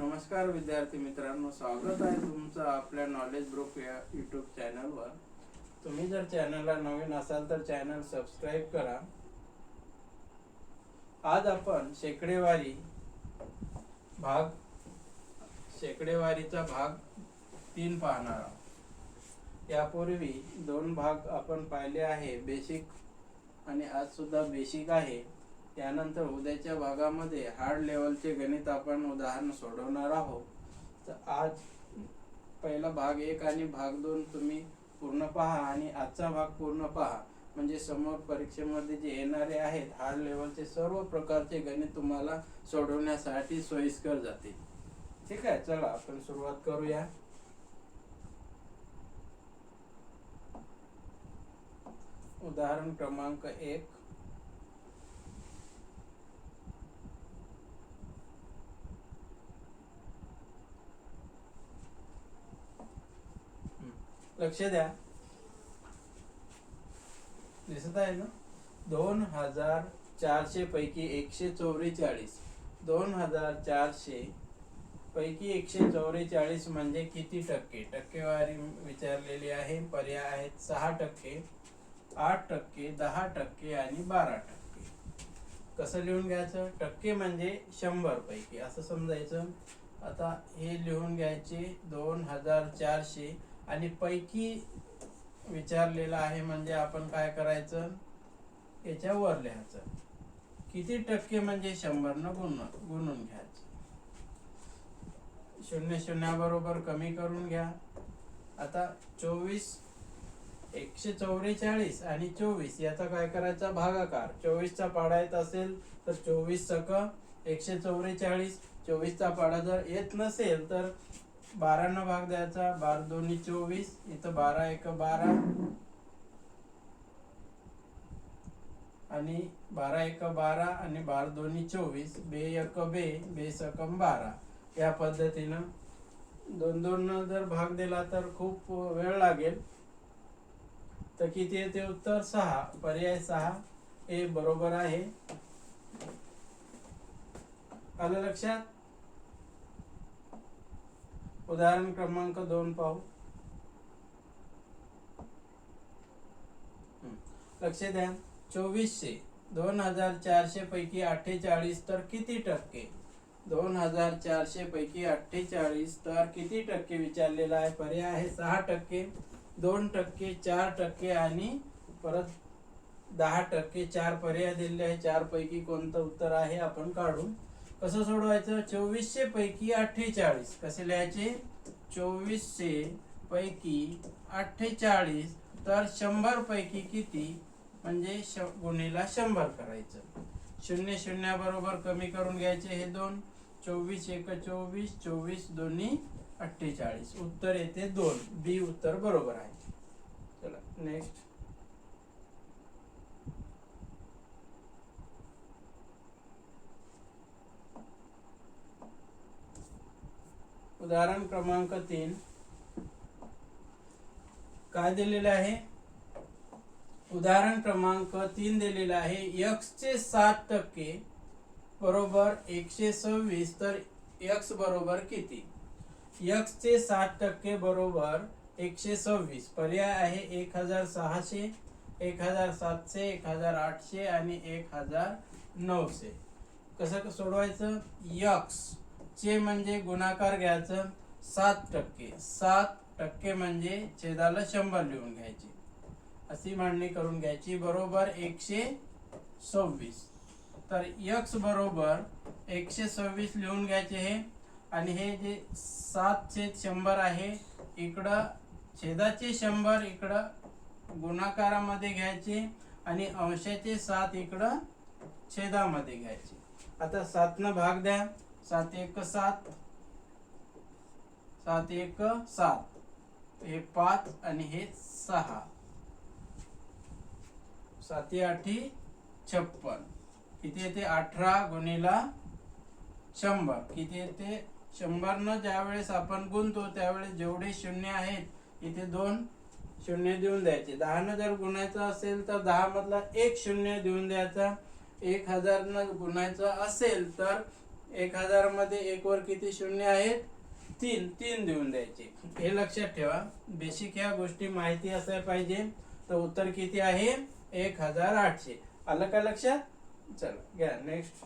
नमस्कार विद्यार्थी मित्रांनो स्वागत आहे तुमचं आपल्या नॉलेज ग्रुप या यूट्यूब चॅनलवर तुम्ही जर चॅनलला नवीन असाल तर चॅनल सबस्क्राईब करा. आज आपण शेकडेवारी भाग शेकडेवारीचा भाग तीन पाहणार आहोत. यापूर्वी दोन भाग आपण पाहिले आहे बेसिक आणि आज सुद्धा बेसिक आहे. त्यानंतर उद्याच्या भागामध्ये हार्ड लेवलचे गणित आपण उदाहरण सोडवणार आहोत. तर आज पहिला भाग एक आणि भाग दोन तुम्ही पूर्ण पहा आणि आजचा भाग पूर्ण पहा. म्हणजे समोर परीक्षेमध्ये जे येणारे आहेत हार्ड लेवलचे सर्व प्रकारचे गणित तुम्हाला सोडवण्यासाठी सोयीस्कर जातील. ठीक आहे चला आपण सुरुवात करूया. उदाहरण क्रमांक एक. लक्ष द्या. दिसत आहे ना? दोन हजार चारशे पैकी एकशे चौवेचाळीस. दोन हजार चारशे पैकी एकशे चौवेचाळीस म्हणजे किती टक्के? टक्केवारी विचारलेली आहे पर्याय आहेत सहा टक्के आठ टक्के दहा टक्के आणि बारा टक्के. कसं लिहून घ्यायचं? टक्के म्हणजे शंभर पैकी. असं समजायचं? आता हे लिहून घ्यायचे दोन हजार चारशे आणि पैकी विचारलेलं आहे म्हणजे आपण काय करायचं? याच्यावर लिहायचं. किती टक्के म्हणजे शंभर न गुण गुणून घ्यायचं. शून्य शून्याबरोबर कमी करून घ्या. आता चोवीस एकशे चौवेचाळीस आणि चोवीस याचा काय करायचा? भागाकार. चोवीसचा पाडा येत असेल तर चोवीस सक एकशे चौवेचाळीस. चोवीसचा पाडा जर येत नसेल तर बारांना भाग द्यायचा. बारा दोन्ही चोवीस. इथं बारा एक बारा. आणि बारा एक बारा. आणि बारा दोन्ही चोवीस. बे एक बे. बे सकम बारा. या पद्धतीनं दोन दोन जर भाग दिला तर खूप वेळ लागेल. तर किती येते उत्तर? सहा. पर्याय सहा. हे बरोबर आहे. आलं लक्षात? उदाहरण क्रमांक दोन पाहू. लक्ष द्या. चोवीसशे दोन हजार चारशे पैकी अठ्ठेचाळीस तर किती टक्के? दोन हजार चारशे पैकी अठ्ठेचाळीस तर किती टक्के विचारलेला आहे? पर्याय आहे सहा टक्के दोन टक्के चार टक्के आणि परत दहा टक्के. चार पर्याय दिलेले आहे. चार पैकी कोणतं उत्तर आहे? आपण काढू. कसं सोडवायचं? चोवीसशे पैकी अठ्ठेचाळीस. कसे लिहायचे? चोवीसशे पैकी अठ्ठेचाळीस. तर शंभर पैकी किती? म्हणजे श गुणीला शंभर करायचं. शून्य शून्याबरोबर कमी करून घ्यायचे हे दोन. चोवीस एक चोवीस चोवीस दोन्ही अठ्ठेचाळीस. उत्तर येते दोन. बी उत्तर बरोबर आहे. चला नेक्स्ट उदाहरण क्रमांक तीन. काय दिलेलं आहे? उदाहरण क्रमांक तीन दिलेलं आहे. यक्सचे सात टक्के बरोबर एकशे सव्वीस तर यक्स बरोबर किती? यक्सचे सात टक्के बरोबर एकशे सव्वीस. पर्याय आहे एक हजार सहाशे एक हजार सातशे एक हजार आठशे आणि एक हजार नऊशे. कसं सोडवायचं? यक्स चे म्हणजे गुणाकार घ्यायचं सात टक्के. सात टक्के म्हणजे छेदाला शंभर लिहून घ्यायचे. अशी मांडणी करून घ्यायची. बरोबर एकशे सव्वीस. तर यक्स बरोबर एकशे सव्वीस लिहून घ्यायचे हे. आणि हे जे सात छेद शंभर आहे इकडं छेदाचे शंभर इकडं गुणाकारामध्ये घ्यायचे आणि अंशाचे सात इकडं छेदामध्ये घ्यायचे. आता सातनं भाग द्या. सात एक सात. सात एक सात. हे पाच आणि हे सहा. साती आठी छप्पन. किती येते? अठरा गुणीला शंभर. किती येते? शंभरनं न ज्यावेळेस आपण गुणतो त्यावेळेस जेवढे शून्य आहेत इथे दोन शून्य देऊन द्यायचे. दहा न जर गुणायचं असेल तर दहा मधला एक शून्य देऊन द्यायचा. एक हजार न गुणायचं असेल तर एक हजारमध्ये एक वर किती शून्य आहेत? तीन. तीन देऊन द्यायचे. हे लक्षात ठेवा. बेसिक ह्या गोष्टी माहिती असायला पाहिजे. तर उत्तर किती आहे? एक हजार आठशे. आलं का लक्षात? चला घ्या. नेक्स्ट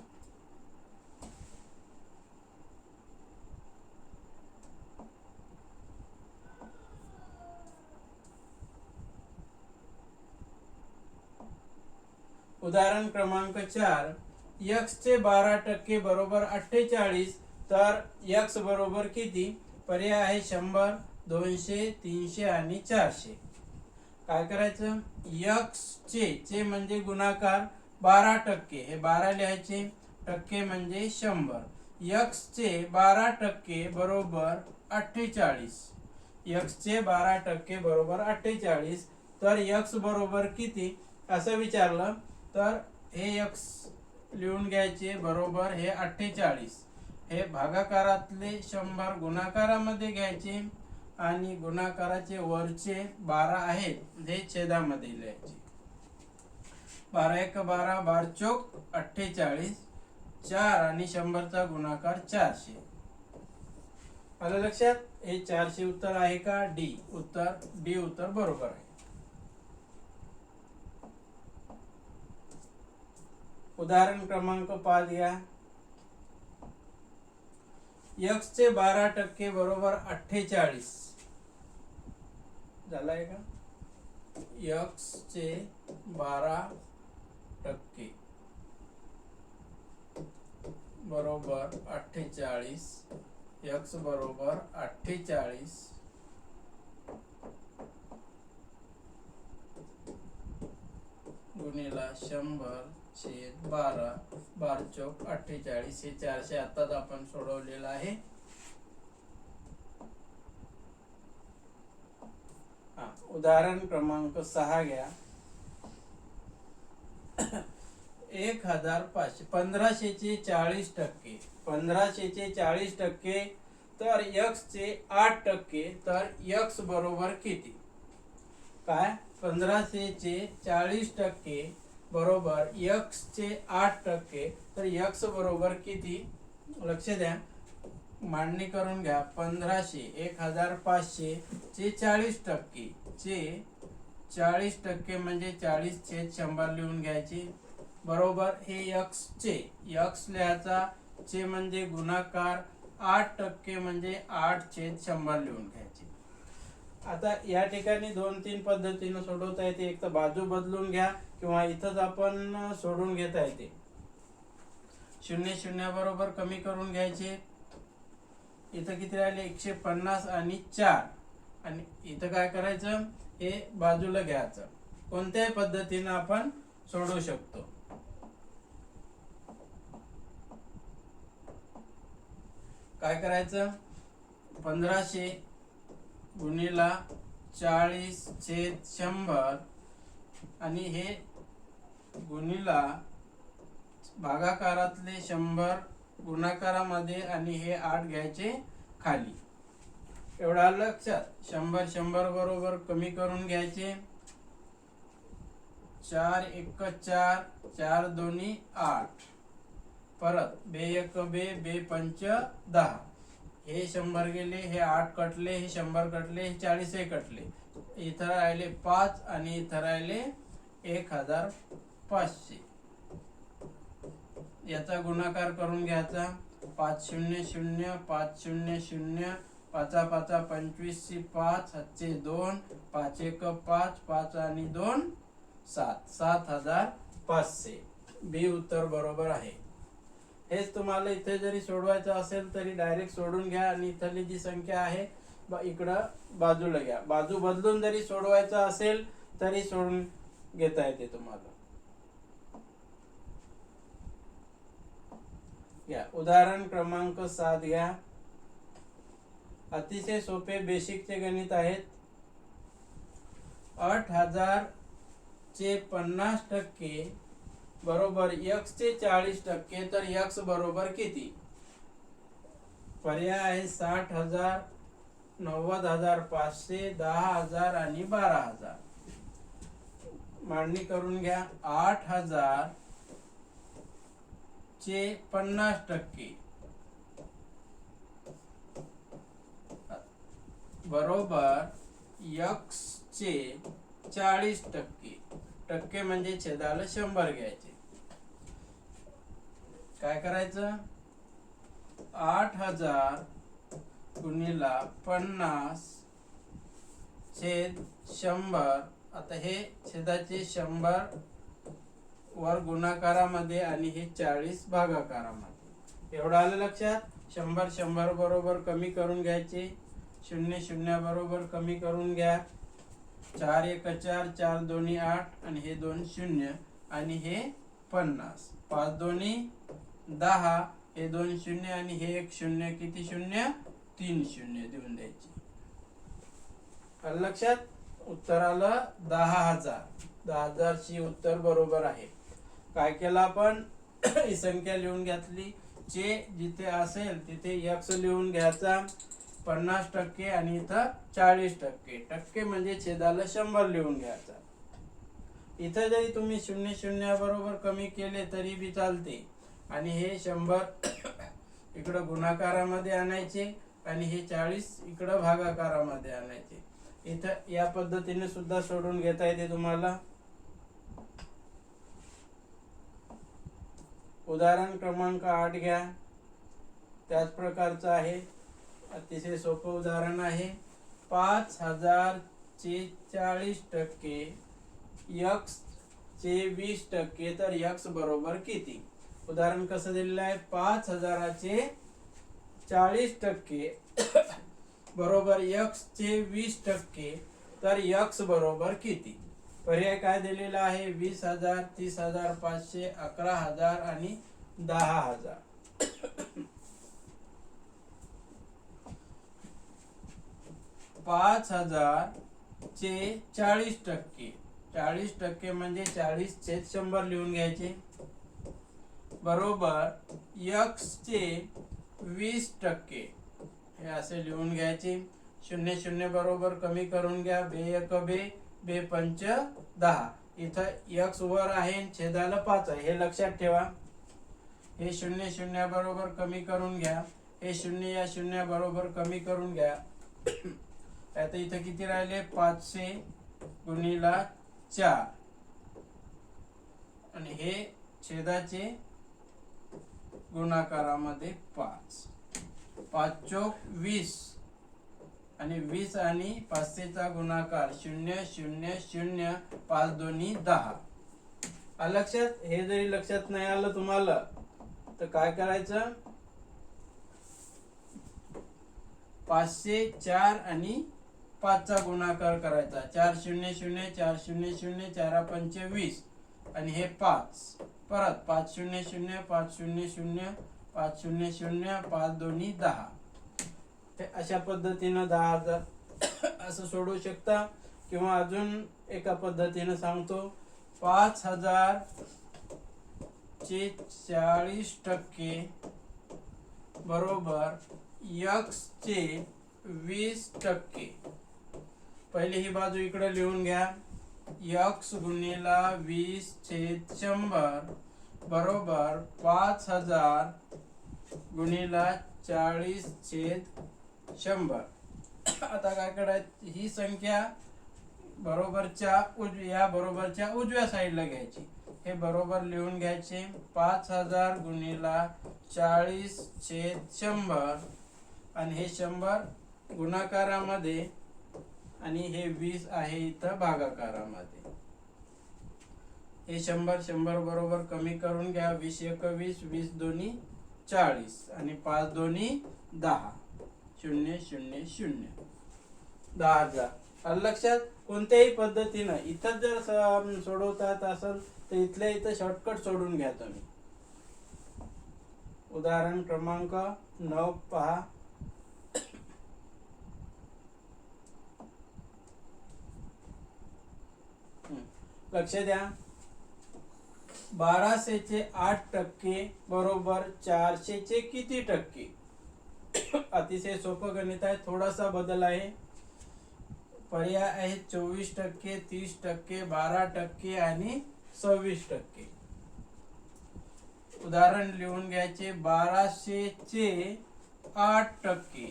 उदाहरण क्रमांक चार. यक्स चे बारा टक्के बरोबर अठ्ठेचाळीस तर यक्स बरोबर किती? पर्याय आहे शंभर दोनशे तीनशे आणि चारशे. काय करायचं? यक्सचे चे म्हणजे गुणाकार बारा टक्के. हे बारा लिहायचे. टक्के म्हणजे शंभर. यक्सचे बारा टक्के बरोबर अठ्ठेचाळीस. यक्सचे बारा टक्के बरोबर अठ्ठेचाळीस. तर यक्स बरोबर किती? असं विचारलं. तर हे यक्स लिहून घ्यायचे बरोबर हे अठ्ठेचाळीस. हे भागाकारातले शंभर गुणाकारामध्ये घ्यायचे आणि गुणाकाराचे वरचे बारा आहेत हे छेदामध्ये लिहायचे. बारा एक बारा बार चोक अठ्ठेचाळीस चार आणि शंभरचा गुणाकार चारशे. आलं लक्षात? हे चारशे उत्तर आहे का? डी. उत्तर डी उत्तर बरोबर आहे. उदाहरण क्रमांक पाच या यक्सचे बारा टक्के बरोबर अठ्ठेचाळीस. झालाय का? यक्सचे बारा टक्के बरोबर अठ्ठेचाळीस. यक्स बरोबर अठ्ठेचाळीस. गुणिला शंभर. छेद बारा बार चौक अठ्ठेचाळीस हे चारशे आताच आपण सोडवलेलं आहे. उदाहरण क्रमांक सहा घ्या. एक हजार पाचशे पंधराशेचे चाळीस टक्के. पंधराशेचे चाळीस टक्के तर यक्स चे आठ टक्के तर यक्स बरोबर किती? काय? पंधराशेचे चाळीस टक्के बरोबर यक्स चे आठ टक्के तर यक्स बरोबर किती? लक्ष द्या. मांडणी करून घ्या. पंधराशे एक हजार पाचशे चे चाळीस टक्के. चे चाळीस टक्के म्हणजे चाळीस छेद शंभर लिहून घ्यायचे. बरोबर हे यक्स चे. यक्स लिहायचा चे म्हणजे गुणाकार. आठ टक्के म्हणजे आठ छेद शंभर लिहून घ्यायचे. आता या ठिकाणी दोन तीन पद्धतीनं सोडवता येते. एक तर बाजू बदलून घ्या किंवा इथंच आपण सोडून घेता येते. शून्य शून्य बरोबर कमी करून घ्यायचे. इथं किती राहिले? एकशे पन्नास आणि चार. आणि इथं काय करायचं? हे बाजूला घ्यायचं. कोणत्याही पद्धतीनं आपण सोडवू शकतो. काय करायचं? पंधराशे गुणिला चाळीस छेद शंभर. आणि हे गुणिला भागाकारातले शंभर गुणाकारामध्ये आणि हे आठ घ्यायचे खाली. एवढा लक्षात. शंभर शंभर बरोबर कमी करून घ्यायचे. चार एक चार चार दोन्ही आठ. परत बे एक बे बे पंच दहा. हे शंभर गेले हे आठ कटले हे शंभर कटले हे चाळीसही कटले. इथं राहिले पाच आणि इथं राहिले एक हजार पाचशे. याचा गुणाकार करून घ्यायचा. पाच शून्य शून्य पाच शून्य शून्य पाचा पाचा पंचवीसशे पाच सातशे दोन पाच एक पाच पाच आणि दोन सात. सात हजार पाचशे. बी उत्तर बरोबर आहे. हेच तुम्हाला इथे जरी सोडवायचं असेल तरी डायरेक्ट सोडून घ्या आणि इथली जी संख्या आहे इकडं बाजूला घ्या. बाजू बदलून जरी सोडवायचं असेल तरी सोडून घेता येते तुम्हाला. घ्या उदाहरण क्रमांक सात घ्या. अतिशय सोपे बेसिकचे गणित आहेत. आठ हजार चे पन्नास टक्के बरोबर एक्सचे चाळीस टक्के तर एक्स बरोबर किती? पर्याय साठ हजार नव्वद हजार पाचशे दहा हजार आणि बारा हजार. मांडणी करून घ्या. आठ हजार चे पन्नास टक्के. बरोबर एक्स चे चाळीस टक्के. टक्के म्हणजे छेदाला शंभर घ्यायचे. काय करायचं? आठ हजार गुणिला पन्नास छेद शंभर. आता हे छेदाचे शंभर वर गुणाकारामध्ये आणि हे चाळीस भागाकारामध्ये. एवढं आलं लक्षात? शंभर शंभर बरोबर कमी करून घ्यायचे. शून्य शून्य बरोबर कमी करून घ्या. चार एक चार चार दोन्ही आठ आणि हे दोन शून्य आणि हे पन्नास. पाच दोन्ही दहा हे दोन शून्य आणि हे एक शून्य किती शून्य? तीन शून्य देऊन द्यायचे. लक्षात उत्तर आलं दहा हजार. दहा हजारची उत्तर बरोबर आहे. काय केलं आपण? ही संख्या लिहून घेतली. जे जिथे असेल तिथे यक्स लिहून घ्यायचा. पन्नास टक्के आणि इथं चाळीस टक्के. टक्के म्हणजे छेदाला शंभर लिहून घ्यायचा. इथं जरी तुम्ही शून्य शून्य बरोबर कमी केले तरी बी चालते. आणि हे शंभर इकडं गुणाकारामध्ये आणायचे आणि हे चाळीस इकडं भागाकारामध्ये आणायचे. इथं या पद्धतीने सुद्धा सोडून घेता येते तुम्हाला. उदाहरण क्रमांक आठ घ्या. त्याच प्रकारचं आहे. अतिशय सोपं उदाहरण आहे. पाच हजार चे चाळीस टक्के यक्स चे वीस टक्के तर यक्स बरोबर किती? उदाहरण कसं दिलेलं आहे? पाच हजाराचे चाळीस टक्के बरोबर यक्स चे वीस टक्के. तर यक्स बरोबर किती? पर्याय काय दिलेला आहे? वीस हजार तीस हजार पाचशे अकरा हजार आणि दहा हजार. पाच हजार चे चाळीस टक्के. चाळीस टक्के म्हणजे चाळीस छेद शंभर लिहून घ्यायचे. बरोबर यक्स चे वीस टक्के. हे असे लिहून घ्यायचे. शून्य शून्य बरोबर कमी करून घ्या. बे एक बे बे पंच दहा. इथं यक्स वर आहे छेदाला पाच आहे. हे लक्षात ठेवा. हे शून्य शून्य बरोबर कमी करून घ्या. हे शून्य या शून्य बरोबर कमी करून घ्या. आता इथं किती राहिले? पाचशे गुणिला चार. आणि हे छेदाचे गुणाकारामध्ये पाच. पाच चोक वीस. आणि वीस आणि पाचशेचा गुणाकार शून्य शून्य शून्य पाच दोन्ही दहा. लक्षात हे जरी लक्षात नाही आलं तुम्हाला तर काय करायचं? पाचशे चार आणि पाचचा गुणाकार करायचा. चार शून्य शून्य चार शून्य शून्य चार पंच वीस आणि हे पाच. परत पाच शून्य शून्य पाच शून्य शून्य पाच शून्य शून्य पाच दोन्ही दहा. हे अशा पद्धतीनं दहा हजार असं सोडू शकता किंवा अजून एका पद्धतीनं सांगतो पाच हजार चे चाळीस टक्के बरोबर यक्स चे वीस टक्के. पहिली ही बाजू इकडे लिहून घ्या. यक्स गुणिला वीस छेद शंभर. बरोबर पाच हजार गुणिला चाळीस छेद शंभर. आता काय करायचं? ही संख्या बरोबरच्या उजव्या बरोबरच्या उजव्या साईडला घ्यायची. हे बरोबर लिहून घ्यायचे. पाच हजार गुणिला चाळीस छेद शंभर. आणि हे शंभर गुणाकारामध्ये आणि हे वीस आहे इथं भागाकारामध्ये. हे शंभर शंभर बरोबर कमी करून घ्या. वीस एक वीस वीस दोन्ही चाळीस. आणि पाच दोन्ही दहा. शून्य शून्य शून्य. दहा हजार. लक्षात कोणत्याही पद्धतीनं इथं जर सोडवतात असेल तर इथल्या इथं शॉर्टकट सोडून घ्या तुम्ही. उदाहरण क्रमांक नऊ पहा. लक्ष द्या. बाराशेचे आठ टक्के बरोबर चारशेचे किती टक्के? अतिशय सोपं गणित आहे थोडासा बदल आहे. पर्याय आहे चोवीस टक्के तीस टक्के बारा टक्के आणि सव्वीस टक्के. उदाहरण लिहून घ्यायचे बाराशेचे आठ टक्के.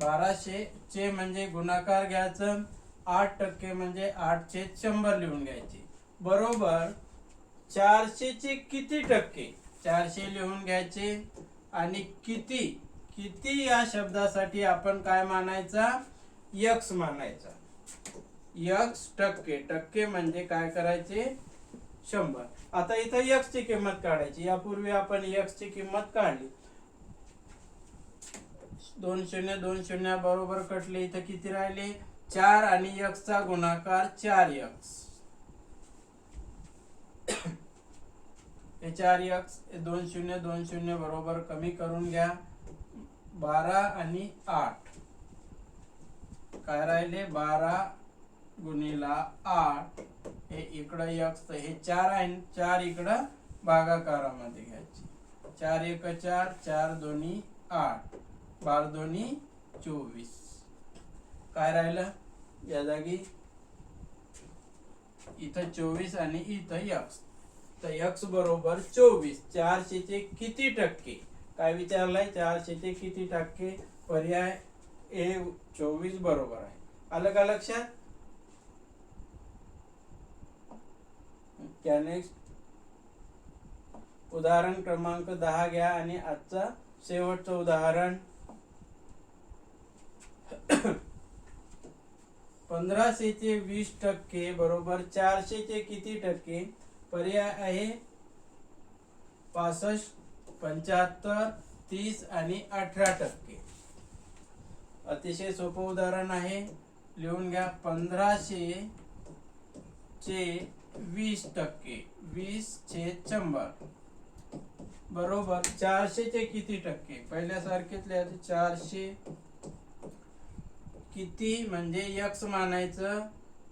बाराशे चे म्हणजे गुणाकार घ्यायचं आठ टक्के म्हणजे आठशे शंभर लिहून घ्यायचे. बरोबर चारशे चे किती टक्के? चारशे लिहून घ्यायचे. आणि किती? किती या शब्दासाठी आपण काय मानायचा? यक्स मानायचा. यक्स टक्के. टक्के म्हणजे काय करायचे? शंभर. आता इथं यक्स ची किंमत काढायची. यापूर्वी आपण यक्स ची किंमत काढली. दोन शून्य दोन शून्य बरोबर कटले. इथं किती राहिले? चार आणि यक्सचा गुणाकार चार यक्स. हे चार एक्स दोन शून्य दोन शून्य बरोबर कमी करून घ्या. बारा आणि आठ. काय राहिले? बारा गुणिला आठ. हे इकडं यक्स हे चार आहे. चार इकडं भागाकारामध्ये घ्यायचे. चार एक चार चार दोन्ही आठ. बार दोन्ही चोवीस. काय राहिलं? या जागी इथं चोवीस आणि इथं यक्स तर एक्स बरोबर चोवीस चारशेचे किती टक्के? काय विचारलंय? चारशेचे किती टक्के? पर्याय ए चोवीस बरोबर आहे. आलं का लक्षात? नेक्स्ट उदाहरण क्रमांक दहा घ्या आणि आजचा शेवटचं उदाहरण. पंधराशेचे वीस टक्के बरोबर चारशेचे किती टक्के? पर्याय आहे. पासष्ट पंच्याहत्तर तीस आणि अठरा टक्के. अतिशय सोपं उदाहरण आहे. लिहून घ्या पंधराशे चे वीस टक्के. वीस चे शंभर. बरोबर चारशे चे किती टक्के? पहिल्यासारखेच लिहायचे चारशे. किती म्हणजे यक्स मानायचं?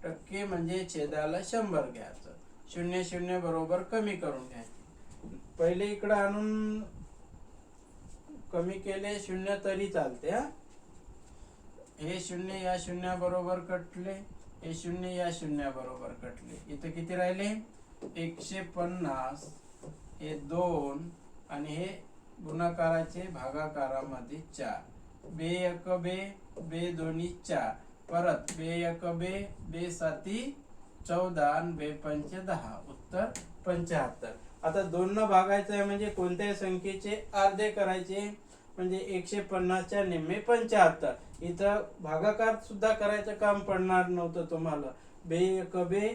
टक्के म्हणजे छेदाला शंभर घ्यायचं. शून्य शून्य बरोबर कमी करून घ्यायचं. पहिले इकडं आणून कमी केले शून्य तरी चालते हा. हे शून्य या शून्या बरोबर कटले हे शून्य या शून्या बरोबर कटले. इथं किती राहिले? एकशे पन्नास. हे दोन आणि हे गुणाकाराचे भागाकारामध्ये चार. बे एक बे बे दोन्ही चार. परत बे एक बे बे साती चौदा आणि बे पंच दहा. उत्तर पंच्याहत्तर. आता दोन भागायचं आहे म्हणजे कोणत्याही संख्येचे अर्धे करायचे म्हणजे एकशे पन्नासच्या निम्मे पंच्याहत्तर. इथं भागाकार सुद्धा करायचं काम पडणार नव्हतं तुम्हाला. बे एक बे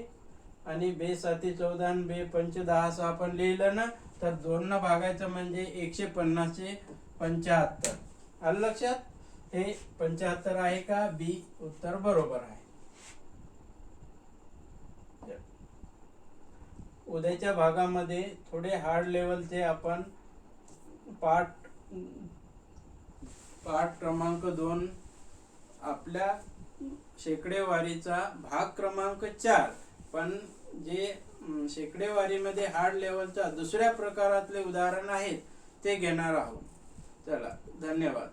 आणि बे साती चौदा आणि बे पंच दहा असं आपण लिहिलं ना तर दोन भागायचं म्हणजे एकशे पन्नासचे पंच्याहत्तर. आलं लक्षात? हे पंच्याहत्तर आहे का? बी उत्तर बरोबर आहे. उद्याच्या भागामध्ये थोडे हार्ड लेवलचे आपण पाठ पाठ क्रमांक दोन आपल्या शेकडेवारीचा भाग क्रमांक चार. पण जे शेकडेवारीमध्ये हार्ड लेवलचा दुसऱ्या प्रकारातले उदाहरण आहेत ते घेणार आहोत. चला धन्यवाद.